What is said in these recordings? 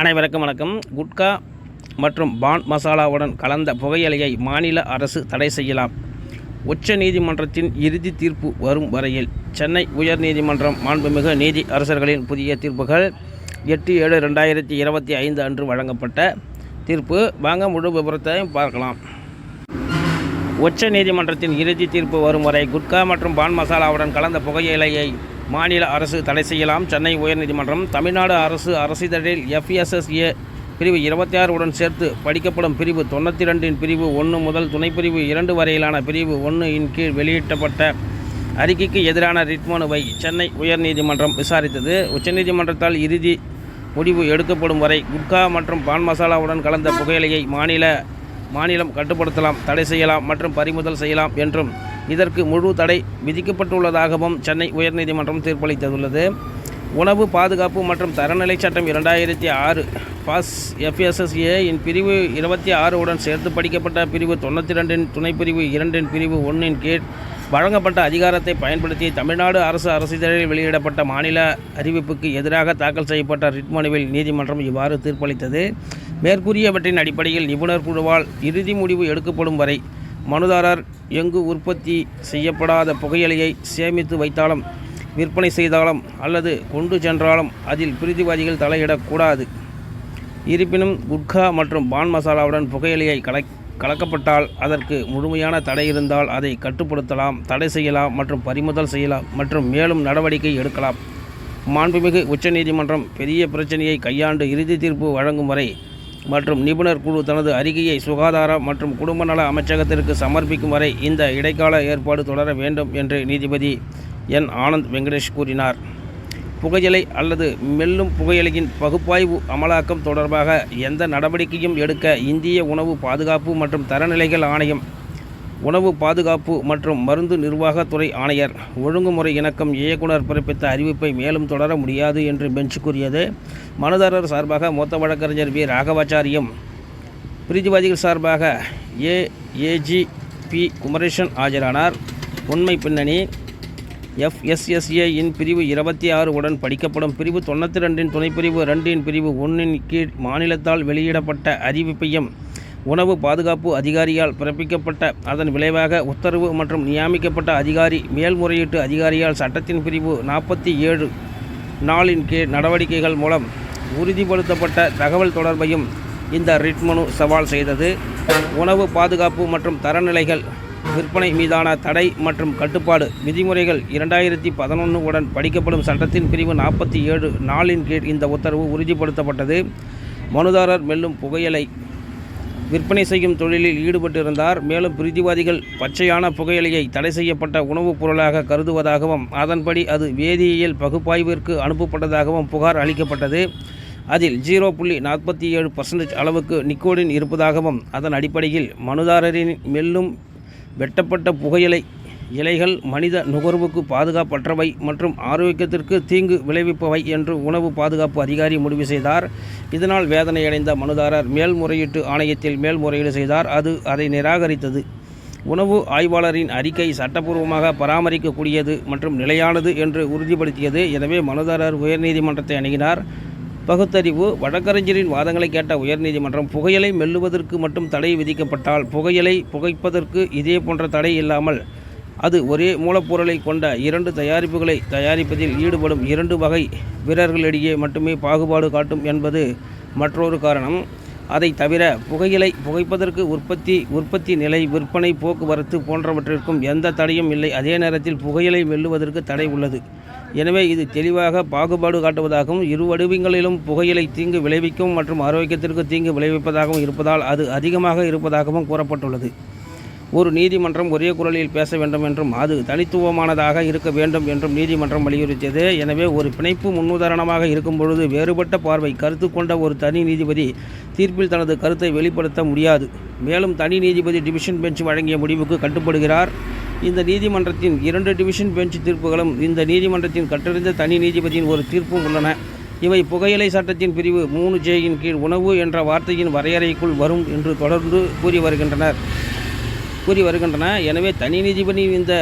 அனைவருக்கும் வணக்கம். குட்கா மற்றும் பான் மசாலாவுடன் கலந்த புகையிலையை மாநில அரசு தடை செய்யலாம். உச்ச நீதிமன்றத்தின் இறுதி தீர்ப்பு வரும் வரையில் சென்னை உயர்நீதிமன்றம் மாண்புமிகு நீதி அரசர்களின் புதிய தீர்ப்புகள் எட்டு ஏழு ரெண்டாயிரத்தி இருபத்தி ஐந்து அன்று வழங்கப்பட்ட தீர்ப்பு. வாங்க முழு விபரத்தையும் பார்க்கலாம். உச்ச நீதிமன்றத்தின் இறுதி தீர்ப்பு வரும் வரை குட்கா மற்றும் பான் மசாலாவுடன் கலந்த புகையிலையை மாநில அரசு தடை செய்யலாம். சென்னை உயர்நீதிமன்றம் தமிழ்நாடு அரசு அரசிதழில் எஃப்எஸ்எஸ்ஏ பிரிவு இருபத்தி ஆறு உடன் சேர்த்து படிக்கப்படும் பிரிவு தொண்ணூற்றி ரெண்டின் பிரிவு ஒன்று முதல் துணைப்பிரிவு இரண்டு வரையிலான பிரிவு ஒன்று இன் கீழ் வெளியிட்டப்பட்ட அறிக்கைக்கு எதிரான ரிட் மனுவை சென்னை உயர்நீதிமன்றம் விசாரித்தது. உச்சநீதிமன்றத்தால் இறுதி முடிவு எடுக்கப்படும் வரை குட்கா மற்றும் பான் மசாலாவுடன் கலந்த புகையிலையை மாநில மாநிலம் கட்டுப்படுத்தலாம் தடை செய்யலாம் மற்றும் பறிமுதல் செய்யலாம் என்றும் இதற்கு முழு தடை விதிக்கப்பட்டுள்ளதாகவும் சென்னை உயர்நீதிமன்றம் தீர்ப்பளித்துள்ளது உணவு பாதுகாப்பு மற்றும் தரநிலை சட்டம் இரண்டாயிரத்தி ஆறு பாஸ் எஃப்எஸ்எஸ்ஏ இன் பிரிவு இருபத்தி ஆறு உடன் சேர்த்து படிக்கப்பட்ட பிரிவு தொண்ணூற்றி ரெண்டின் துணைப்பிரிவு இரண்டின் பிரிவு ஒன்றின் கீழ் வழங்கப்பட்ட அதிகாரத்தை பயன்படுத்தி தமிழ்நாடு அரசு அரசிதழில் வெளியிடப்பட்ட மாநில அறிவிப்புக்கு எதிராக தாக்கல் செய்யப்பட்ட ரிட் மனுவில் நீதிமன்றம் இவ்வாறு தீர்ப்பளித்தது. மேற்கூறியவற்றின் அடிப்படையில் நிபுணர் குழுவால் இறுதி முடிவு எடுக்கப்படும் வரை மனுதாரர் எங்கு உற்பத்தி செய்யப்படாத புகையிலையை சேமித்து வைத்தாலும் விற்பனை செய்தாலும் அல்லது கொண்டு சென்றாலும் அதில் பிரதிவாதிகள் தலையிடக்கூடாது. இருப்பினும் குட்கா மற்றும் பான் மசாலாவுடன் புகையிலையை கலை கலக்கப்பட்டால் அதற்கு முழுமையான தடை இருந்தால் அதை கட்டுப்படுத்தலாம் தடை செய்யலாம் மற்றும் பறிமுதல் செய்யலாம் மற்றும் மேலும் நடவடிக்கை எடுக்கலாம். மாண்புமிகு உச்சநீதிமன்றம் பெரிய பிரச்சனையை கையாண்டு இறுதி தீர்ப்பு வழங்கும் வரை மற்றும் நிபுணர் குழு தனது அறிக்கையை சுகாதார மற்றும் குடும்ப நல அமைச்சகத்திற்கு சமர்ப்பிக்கும் வரை இந்த இடைக்கால ஏற்பாடு தொடர வேண்டும் என்று நீதிபதி என். ஆனந்த் வெங்கடேஷ் கூறினார். புகையிலை அல்லது மெல்லும் புகையிலையின் பகுப்பாய்வு அமலாக்கம் தொடர்பாக எந்த நடவடிக்கையும் எடுக்க இந்திய உணவு பாதுகாப்பு மற்றும் தரநிலைகள் ஆணையம் உணவு பாதுகாப்பு மற்றும் மருந்து நிர்வாகத்துறை ஆணையர். ஒழுங்குமுறை இணக்கம் இயக்குனர் பிறப்பித்த அறிவிப்பை மேலும் தொடர முடியாது என்று பெஞ்ச் கூறியது. மனுதாரர் சார்பாக மூத்த வழக்கறிஞர் வி. ராகவாச்சாரியம் பிரதிவாதிகள் சார்பாக ஏ. AG B. குமரேஷன் ஆஜரானார். உண்மை பின்னணி எஃப்எஸ்எஸ்ஏ இன் பிரிவு இருபத்தி ஆறு உடன் படிக்கப்படும் பிரிவு தொண்ணூற்றி ரெண்டின் துணைப்பிரிவு ரெண்டின் பிரிவு ஒன்றின் கீழ் மாநிலத்தால் வெளியிடப்பட்ட அறிவிப்பையும் உணவு பாதுகாப்பு அதிகாரியால் பிறப்பிக்கப்பட்ட அதன் விளைவாக உத்தரவு மற்றும் நியமிக்கப்பட்ட அதிகாரி மேல்முறையீட்டு அதிகாரியால் சட்டத்தின் பிரிவு நாற்பத்தி ஏழு நாளின் கீழ் நடவடிக்கைகள் மூலம் உறுதிப்படுத்தப்பட்ட தகவல் தொடர்பையும் இந்த ரிட் மனு சவால் செய்தது. உணவு பாதுகாப்பு மற்றும் தரநிலைகள் விற்பனை மீதான தடை மற்றும் கட்டுப்பாடு விதிமுறைகள் இரண்டாயிரத்தி பதினொன்று உடன் படிக்கப்படும் சட்டத்தின் பிரிவு நாற்பத்தி ஏழு நாளின் கீழ் இந்த உத்தரவு உறுதிப்படுத்தப்பட்டது. மனுதாரர் மெல்லும் புகையலை விற்பனை செய்யும் தொழிலில் ஈடுபட்டிருந்தார். மேலும் பிரிதிவாதிகள் பச்சையான புகையிலையை தடை செய்யப்பட்ட உணவுப் பொருளாக கருதுவதாகவும் அதன்படி அது வேதியியல் பகுப்பாய்விற்கு அனுப்பப்பட்டதாகவும் புகார் அளிக்கப்பட்டது. அதில் ஜீரோ புள்ளி நாற்பத்தி ஏழு பர்சன்டேஜ் அளவுக்கு நிக்கோடின் இருப்பதாகவும் அதன் அடிப்படையில் மனுதாரரின் மெல்லும் வெட்டப்பட்ட புகையிலை இலைகள் மனித நுகர்வுக்கு பாதுகாப்பற்றவை மற்றும் ஆரோக்கியத்திற்கு தீங்கு விளைவிப்பவை என்று உணவு பாதுகாப்பு அதிகாரி முடிவு செய்தார். இதனால் வேதனையடைந்த மனுதாரர் மேல்முறையீட்டு ஆணையத்தில் மேல்முறையீடு செய்தார். அது அதை நிராகரித்தது. உணவு ஆய்வாளரின் அறிக்கை சட்டப்பூர்வமாக பராமரிக்கக்கூடியது மற்றும் நிலையானது என்று உறுதிப்படுத்தியது. எனவே மனுதாரர் உயர்நீதிமன்றத்தை அணுகினார். பகுத்தறிவு வழக்கறிஞரின் வாதங்களை கேட்ட உயர்நீதிமன்றம் புகையிலை மெல்லுவதற்கு மட்டும் தடை விதிக்கப்பட்டால் புகையிலை புகைப்பதற்கு இதே போன்ற தடை இல்லாமல் அது ஒரே மூலப்பொருளை கொண்ட இரண்டு தயாரிப்புகளை தயாரிப்பதில் ஈடுபடும் இரண்டு வகை வீரர்களிடையே மட்டுமே பாகுபாடு காட்டும் என்பது மற்றொரு காரணம். அதை தவிர புகையிலை புகைப்பதற்கு உற்பத்தி உற்பத்தி நிலை விற்பனை போக்குவரத்து போன்றவற்றிற்கும் எந்த தடையும் இல்லை. அதே நேரத்தில் புகையிலை வெல்லுவதற்கு தடை உள்ளது. எனவே இது தெளிவாக பாகுபாடு காட்டுவதாகவும் இரு வடிவங்களிலும் புகையிலை தீங்கு விளைவிக்கும் மற்றும் ஆரோக்கியத்திற்கு தீங்கு விளைவிப்பதாகவும் இருப்பதால் அது அதிகமாக இருப்பதாகவும் கூறப்பட்டுள்ளது. ஒரு நீதிமன்றம் ஒரே குரலில் பேச வேண்டும் என்றும் அது தனித்துவமானதாக இருக்க வேண்டும் என்றும் நீதிமன்றம் வலியுறுத்தியது. எனவே ஒரு பிணைப்பு முன்னுதாரணமாக இருக்கும் பொழுது வேறுபட்ட பார்வை கருத்து கொண்ட ஒரு தனி நீதிபதி தீர்ப்பில் தனது கருத்தை வெளிப்படுத்த முடியாது. மேலும் தனி நீதிபதி டிவிஷன் பெஞ்ச் வழங்கிய முடிவுக்கு கட்டுப்படுகிறார். இந்த நீதிமன்றத்தின் இரண்டு டிவிஷன் பெஞ்ச் தீர்ப்புகளும் இந்த நீதிமன்றத்தின் கட்டறிந்த தனி நீதிபதியின் ஒரு தீர்ப்பும் உள்ளன. இவை புகையிலை சட்டத்தின் பிரிவு மூணு ஜேயின் கீழ் உணவு என்ற வார்த்தையின் வரையறைக்குள் வரும் என்று தொடர்ந்து கூறி வருகின்றனர். கூறி வருகின்றன. எனவே தனி நீதிபதி இந்த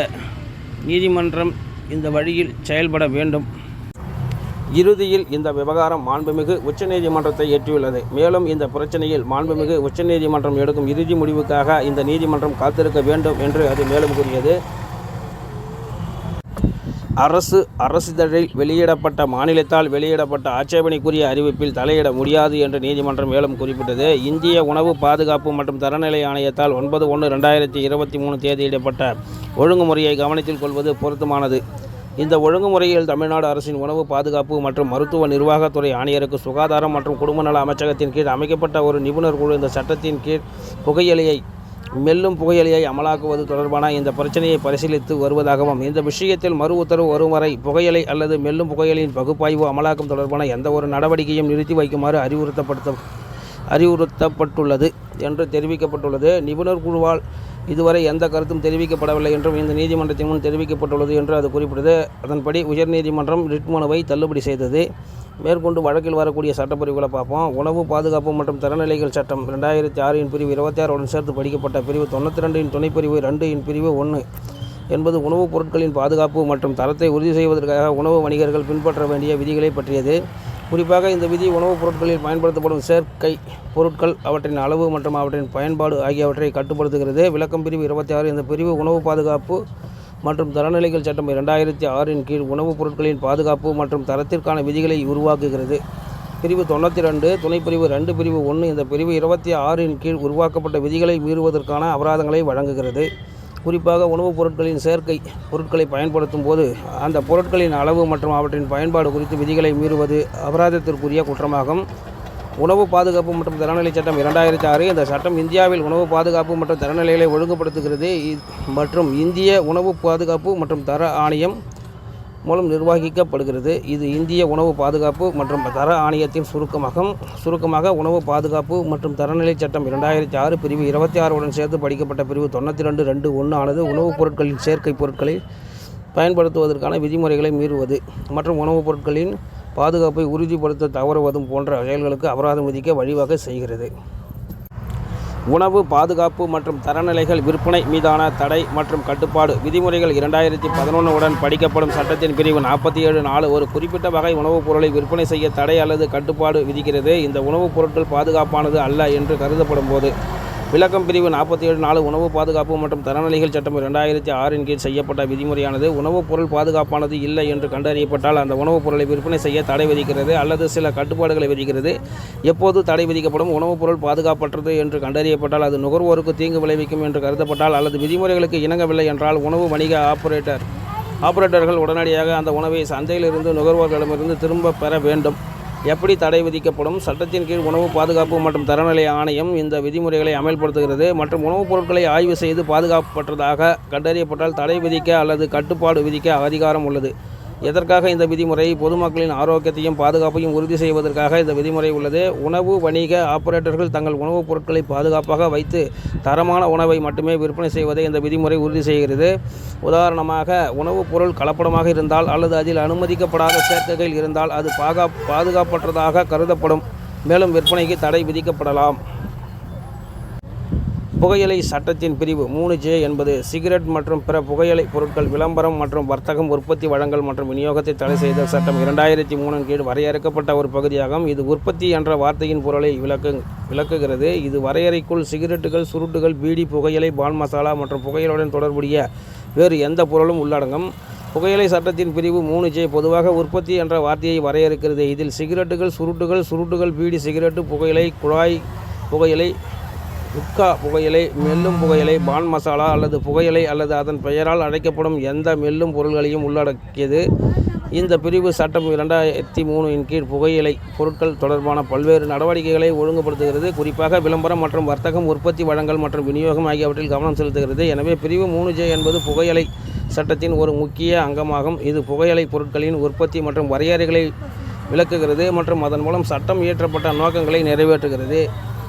நீதிமன்றம் இந்த வழியில் செயல்பட வேண்டும். இறுதியில் இந்த விவகாரம் மாண்புமிகு உச்சநீதிமன்றத்தை எட்டியுள்ளது. மேலும் இந்த பிரச்சனையில் மாண்புமிகு உச்சநீதிமன்றம் எடுக்கும் இறுதி முடிவுக்காக இந்த நீதிமன்றம் காத்திருக்க வேண்டும் என்று அது மேலும் கூறியது. அரசு அரசிதழில் வெளியிடப்பட்ட மாநிலத்தால் வெளியிடப்பட்ட ஆட்சேபனைக்குரிய அறிவிப்பில் தலையிட முடியாது என்று நீதிமன்றம் மேலும் குறிப்பிட்டது. இந்திய உணவு பாதுகாப்பு மற்றும் தரநிலை ஆணையத்தால் ஒன்பது ஒன்று ரெண்டாயிரத்தி இருபத்தி மூணு தேதியிடப்பட்ட ஒழுங்குமுறையை கவனத்தில் கொள்வது பொருத்தமானது. இந்த ஒழுங்குமுறையில் தமிழ்நாடு அரசின் உணவு பாதுகாப்பு மற்றும் மருத்துவ நிர்வாகத்துறை ஆணையருக்கு சுகாதாரம் மற்றும் குடும்பநல அமைச்சகத்தின் கீழ் அமைக்கப்பட்ட ஒரு நிபுணர் குழு. இந்த சட்டத்தின் கீழ் புகையிலையை மெல்லும் புகையிலையை அமலாக்குவது தொடர்பான இந்த பிரச்சனையை பரிசீலித்து வருவதாகவும் இந்த விஷயத்தில் மறு உத்தரவு வரும் வரை புகையிலை அல்லது மெல்லும் புகையிலையின் பகுப்பாய்வு அமலாக்கம் தொடர்பான எந்த ஒரு நடவடிக்கையும் நிறுத்தி வைக்குமாறு அறிவுறுத்தப்படுத்த அறிவுறுத்தப்பட்டுள்ளது என்று தெரிவிக்கப்பட்டுள்ளது. நிபுணர் குழுவால் இதுவரை எந்த கருத்தும் தெரிவிக்கப்படவில்லை என்றும் இந்த நீதிமன்றத்தின் முன் தெரிவிக்கப்பட்டுள்ளது என்று அது குறிப்பிட்டது அதன்படி உயர்நீதிமன்றம் ரிட் மனுவை தள்ளுபடி செய்தது. மேற்கொண்டு வழக்கில் வரக்கூடிய சட்டப்பிரிவுகளை பார்ப்போம். உணவு பாதுகாப்பு மற்றும் தரநிலைகள் சட்டம் ரெண்டாயிரத்தி ஆறின் பிரிவு இருபத்தி ஆறுடன் சேர்த்து படிக்கப்பட்ட பிரிவு தொண்ணூற்றி ரெண்டின் துணைப்பிரிவு ரெண்டு இன் பிரிவு ஒன்று என்பது உணவுப் பொருட்களின் பாதுகாப்பு மற்றும் தரத்தை உறுதி செய்வதற்காக உணவு வணிகர்கள் பின்பற்ற வேண்டிய விதிகளை பற்றியது. குறிப்பாக இந்த விதி உணவுப் பொருட்களில் பயன்படுத்தப்படும் சேர்க்கை பொருட்கள் அவற்றின் அளவு மற்றும் அவற்றின் பயன்பாடு ஆகியவற்றை கட்டுப்படுத்துகிறது. விளக்கம் பிரிவு இருபத்தி ஆறு இந்த பிரிவு உணவு பாதுகாப்பு மற்றும் தரநிலைகள் சட்டம் இரண்டாயிரத்தி ஆறின் கீழ் உணவுப் பொருட்களின் பாதுகாப்பு மற்றும் தரத்திற்கான விதிகளை உருவாக்குகிறது. பிரிவு தொண்ணூற்றி ரெண்டு துணைப்பிரிவு ரெண்டு பிரிவு ஒன்று இந்த பிரிவு இருபத்தி ஆறின் கீழ் உருவாக்கப்பட்ட விதிகளை மீறுவதற்கான அபராதங்களை வழங்குகிறது. குறிப்பாக உணவுப் பொருட்களின் சேர்க்கை பொருட்களை பயன்படுத்தும் போது அந்த பொருட்களின் அளவு மற்றும் அவற்றின் பயன்பாடு குறித்து விதிகளை மீறுவது அபராதத்திற்குரிய குற்றமாகும். உணவு பாதுகாப்பு மற்றும் தரநிலை சட்டம் இரண்டாயிரத்தி ஆறு இந்த சட்டம் இந்தியாவில் உணவு பாதுகாப்பு மற்றும் தரநிலைகளை ஒழுங்குபடுத்துகிறது. மற்றும் இந்திய உணவு பாதுகாப்பு மற்றும் தர ஆணையம் மூலம் நிர்வகிக்கப்படுகிறது. இது இந்திய உணவு பாதுகாப்பு மற்றும் தர ஆணையத்தின் சுருக்கமாகும். சுருக்கமாக உணவு பாதுகாப்பு மற்றும் தரநிலை சட்டம் இரண்டாயிரத்தி ஆறு பிரிவு இருபத்தி ஆறுடன் சேர்த்து படிக்கப்பட்ட பிரிவு தொண்ணூற்றி ரெண்டு ரெண்டு ஒன்று ஆனது உணவுப் பொருட்களின் சேர்க்கை பொருட்களை பயன்படுத்துவதற்கான விதிமுறைகளை மீறுவது மற்றும் உணவுப் பொருட்களின் பாதுகாப்பை உறுதிப்படுத்த தவறுவதும் போன்ற செயல்களுக்கு அபராதம் விதிக்க வழிவகை செய்கிறது. உணவு பாதுகாப்பு மற்றும் தரநிலைகள் விற்பனை மீதான தடை மற்றும் கட்டுப்பாடு. விதிமுறைகள் இரண்டாயிரத்தி பதினொன்று உடன் படிக்கப்படும் சட்டத்தின் பிரிவு நாற்பத்தி ஏழு நாலு ஒரு குறிப்பிட்ட வகை உணவுப் பொருளை விற்பனை செய்ய தடை அல்லது கட்டுப்பாடு விதிக்கிறது. இந்த உணவுப் பொருட்கள் பாதுகாப்பானது அல்ல என்று கருதப்படும் போது விளக்கம் பிரிவு நாற்பத்தி ஏழு நாலு உணவு பாதுகாப்பு மற்றும் தரநிலைகள் சட்டம் இரண்டாயிரத்தி ஆறின் கீழ் செய்யப்பட்ட விதிமுறையானது உணவுப் பொருள் பாதுகாப்பானது இல்லை என்று கண்டறியப்பட்டால் அந்த உணவுப் பொருளை விற்பனை செய்ய தடை விதிக்கிறது அல்லது சில கட்டுப்பாடுகளை விதிக்கிறது. எப்போது தடை விதிக்கப்படும்? உணவுப் பொருள் பாதுகாப்பற்றது என்று கண்டறியப்பட்டால் அது நுகர்வோருக்கு தீங்கு விளைவிக்கும் என்று கருதப்பட்டால் அல்லது விதிமுறைகளுக்கு இணங்கவில்லை என்றால் உணவு வணிக ஆபரேட்டர் ஆபரேட்டர்கள் உடனடியாக அந்த உணவை சந்தையிலிருந்து நுகர்வோர்களிடமிருந்து திரும்ப பெற வேண்டும். எப்படி தடை விதிக்கப்படும்? சட்டத்தின் கீழ் உணவு பாதுகாப்பு மற்றும் தரநிலை ஆணையம் இந்த விதிமுறைகளை அமல்படுத்துகிறது மற்றும் உணவுப் பொருட்களை ஆய்வு செய்து பாதுகாப்பற்றதாக கண்டறியப்பட்டால் தடை விதிக்க அல்லது கட்டுப்பாடு விதிக்க அதிகாரம் உள்ளது. எதற்காக இந்த விதிமுறை? பொதுமக்களின் ஆரோக்கியத்தையும் பாதுகாப்பையும் உறுதி செய்வதற்காக இந்த விதிமுறை உள்ளது. உணவு வணிக ஆபரேட்டர்கள் தங்கள் உணவுப் பொருட்களை பாதுகாப்பாக வைத்து தரமான உணவை மட்டுமே விற்பனை செய்வதை இந்த விதிமுறை உறுதி செய்கிறது. உதாரணமாக உணவுப் பொருள் கலப்படமாக இருந்தால் அல்லது அதில் அனுமதிக்கப்படாத சேர்க்கைகள் இருந்தால் அது பாகா பாதுகாப்பற்றதாக கருதப்படும். மேலும் விற்பனைக்கு தடை விதிக்கப்படலாம். புகையிலை சட்டத்தின் பிரிவு மூணு ஜே என்பது சிகரெட் மற்றும் பிற புகையிலை பொருட்கள் விளம்பரம் மற்றும் வர்த்தகம் உற்பத்தி வழங்கல் மற்றும் விநியோகத்தை தடை செய்த சட்டம் இரண்டாயிரத்தி மூணின் கீழ் வரையறுக்கப்பட்ட ஒரு பகுதியாகும். இது உற்பத்தி என்ற வார்த்தையின் பொருளை விளக்கு விளக்குகிறது. இது வரையறைக்குள் சிகரெட்டுகள் சுருட்டுகள் பீடி புகையிலை பான் மசாலா மற்றும் புகையிலுடன் தொடர்புடைய வேறு எந்த பொருளும் உள்ளடங்கும். புகையிலை சட்டத்தின் பிரிவு மூணு ஜே பொதுவாக உற்பத்தி என்ற வார்த்தையை வரையறுக்கிறது. இதில் சிகரெட்டுகள் சுருட்டுகள் சுருட்டுகள் பீடி சிகரெட்டு புகையிலை குழாய் புகையிலை உட்கா புகையிலை மெல்லும் புகையிலை பான் மசாலா அல்லது புகையிலை அல்லது அதன் பெயரால் அழைக்கப்படும் எந்த மெல்லும் பொருள்களையும் உள்ளடக்கியது. இந்த பிரிவு சட்டம் இரண்டாயிரத்தி மூணின் கீழ் புகையிலை பொருட்கள் தொடர்பான பல்வேறு நடவடிக்கைகளை ஒழுங்குபடுத்துகிறது. குறிப்பாக விளம்பரம் மற்றும் வர்த்தகம் உற்பத்தி வழங்கல் மற்றும் விநியோகம் ஆகியவற்றில் கவனம் செலுத்துகிறது. எனவே பிரிவு மூணு ஜே என்பது புகையிலை சட்டத்தின் ஒரு முக்கிய அங்கமாகும். இது புகையிலை பொருட்களின் உற்பத்தி மற்றும் வரையறைகளை விளக்குகிறது மற்றும் அதன் மூலம் சட்டம் இயற்றப்பட்ட நோக்கங்களை நிறைவேற்றுகிறது.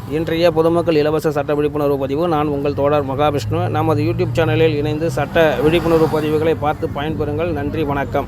இன்றைய பொதுமக்கள் இலவச சட்ட விழிப்புணர்வு பதிவு. நான் உங்கள் தோழர் மகாவிஷ்ணு. நமது யூடியூப் சேனலில் இணைந்து சட்ட விழிப்புணர்வு பதிவுகளை பார்த்து பயன்பெறுங்கள். நன்றி வணக்கம்.